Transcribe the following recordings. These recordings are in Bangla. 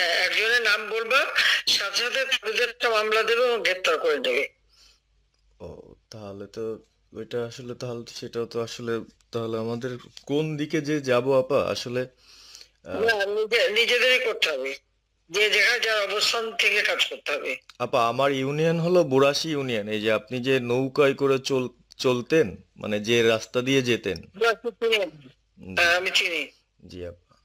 হ্যাঁ একজনের নাম বলবা সাথে সাথে তাদের একটা মামলা দেবে এবং গ্রেপ্তার করে দেবে ও তাহলে তো ওইটা আসলে তাহলে সেটাও তো আসলে তাহলে আমাদের কোন দিকে যে যাব আপা? আসলে নিজেদেরই করতে হবে। যে যার অবস্থান থেকে কাজ করতে হবে। আপা আমার ইউনিয়ন হলো বুড়াশি ইউনিয়ন। এই যে আপনি যে নৌকায় করে চল চলতেন মানে যে রাস্তা দিয়ে যেতেন। হ্যাঁ, আমি চিনি। জি আপা।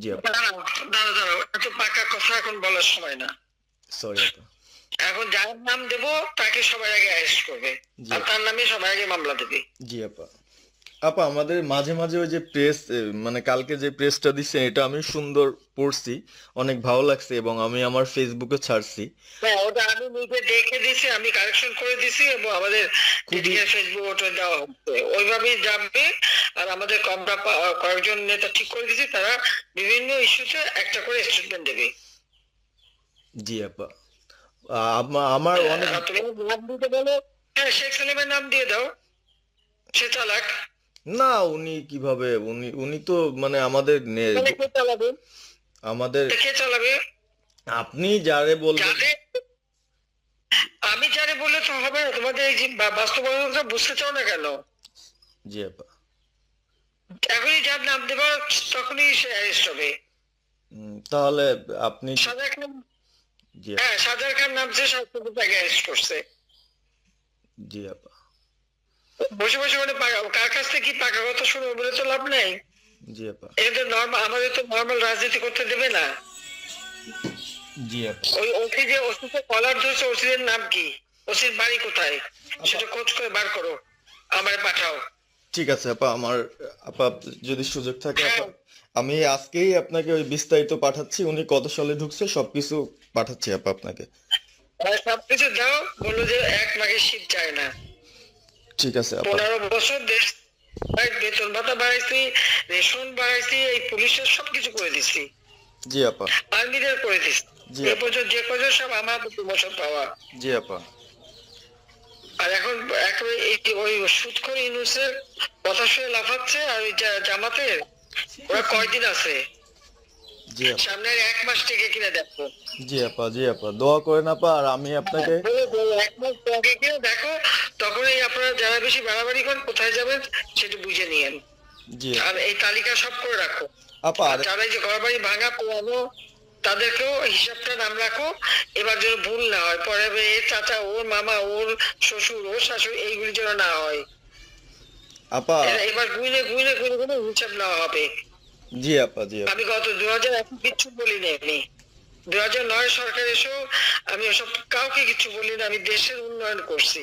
জি আপা। দাঁড়াও দাঁড়াও দাঁড়াও এত পাকা কথা এখন বলার সময় না। সরি এখন যার নাম দেব তাকে আগে অ্যারেস্ট করবে। আর তার নামে আগে মামলা দেবে। জি আপা। আপা আমাদের মাঝে মাঝে ওই যে প্রেস মানে কালকে যে প্রেসটা দিচ্ছে এটা আমি সুন্দর পড়ছি অনেক ভালো লাগছে এবং আমি আমার ফেসবুকে ছাড়ছি। হ্যাঁ ওটা নিজে দেখে দিছি আমি কারেকশন করে দিছি এবং আমাদের ওটা দেওয়া হচ্ছে। ওইভাবেই যাবে আর আমাদের আমরা পা- কয়েকজন নেতা ঠিক করে দিছি তারা বিভিন্ন ইস্যুতে একটা করে স্টেটমেন্ট দেবে। জি আপা। আমার অনেক নাম দিতে বলো। হ্যাঁ শেখ সালিমের নাম দিয়ে দাও। সে চালাক না উনি কীভাবে? উনি উনি তো মানে আমাদের আমাদের কে চালাবে? আপনি যারে বলবেন আমি যারে বলে তো হবে না। তোমাদের এই যে বাস্তবতা বুঝতে চাও না কেন? জি আপা। এখনই যার নাম দেবা তখনই সে অ্যারেস্ট হবে। তাহলে আপনি সাজার খান হ্যাঁ সাজার খান নামছে সরকার তাকে অ্যারেস্ট করছে। জি আপা। বসে বসে মানে কার কাছ থেকে কি পাকা কথা শুনব বলে তো লাভ নেই? জি আপা। এটা নর্মাল আমাদের তো নর্মাল রাজনীতি করতে দেবে না। জি ওই ওসি যে ওসিকে কলার ধরছে ওসিদের নাম কি? ওসির বাড়ি কোথায়? সেটা খোঁজ করে বার করো আমার পাঠাও। ঠিক আছে আপা আমার আপা যদি সুযোগ থাকে হ্যাঁ। আমি আজকেই আপনাকে ওই বিস্তারিত পাঠাচ্ছি উনি কত সালে ঢুকছে সবকিছু পাঠাচ্ছি আপা আপনাকে। সবকিছু দাও বলল যে এক মাঘে শীত যায় না। ঠিক আছে আপা। পনেরো বছর দেশ ভাই বেতন ভাতা বাড়াইছি রেশন বাড়াইছি এই পুলিশের সবকিছু করে দিছি। জি আপা। আর্মিদের করে দিছি এ পর্যন্ত যে কজন সব আমার প্রমোশন পাওয়া। জি আপা। আর এখন একেবারে ওই সুদ করে ইউনুসের কথা শুনে লাফাচ্ছে আর ওই জামাতের ওরা কয়দিন আছে? জি আপা। সামনের এক মাস থেকে কিনে দেখো। জি আপা জি আপা। দোয়া করেন আপা আর আমি আপনাকে বলে এক মাস আগে কিনে দেখো। তখন এই আপনারা যারা বেশি বাড়াবাড়ি করেন কোথায় যাবেন সেটা বুঝে নিয়েন। জি। আর এই তালিকা সব করে রাখো। আপা এই যে ঘর বাড়ি ভাঙা পোড়ানো তাদেরকেও হিসাবটা নাম রাখো। এবার যেন ভুল না হয় পরে এর চাচা ওর মামা ওর শ্বশুর ওর শাশুড়ি এইগুলি যেন না হয়। আপা এবার গুইনে গুইনে গুইনে গুইনে হিসাব নেওয়া হবে। জি আপা জি আমি গত দু হাজার এক কিচ্ছু বলিনি আমি। দু হাজার নয় সরকার এসেও আমি ওসব কাউকে কিছু বলিনি আমি দেশের উন্নয়ন করছি।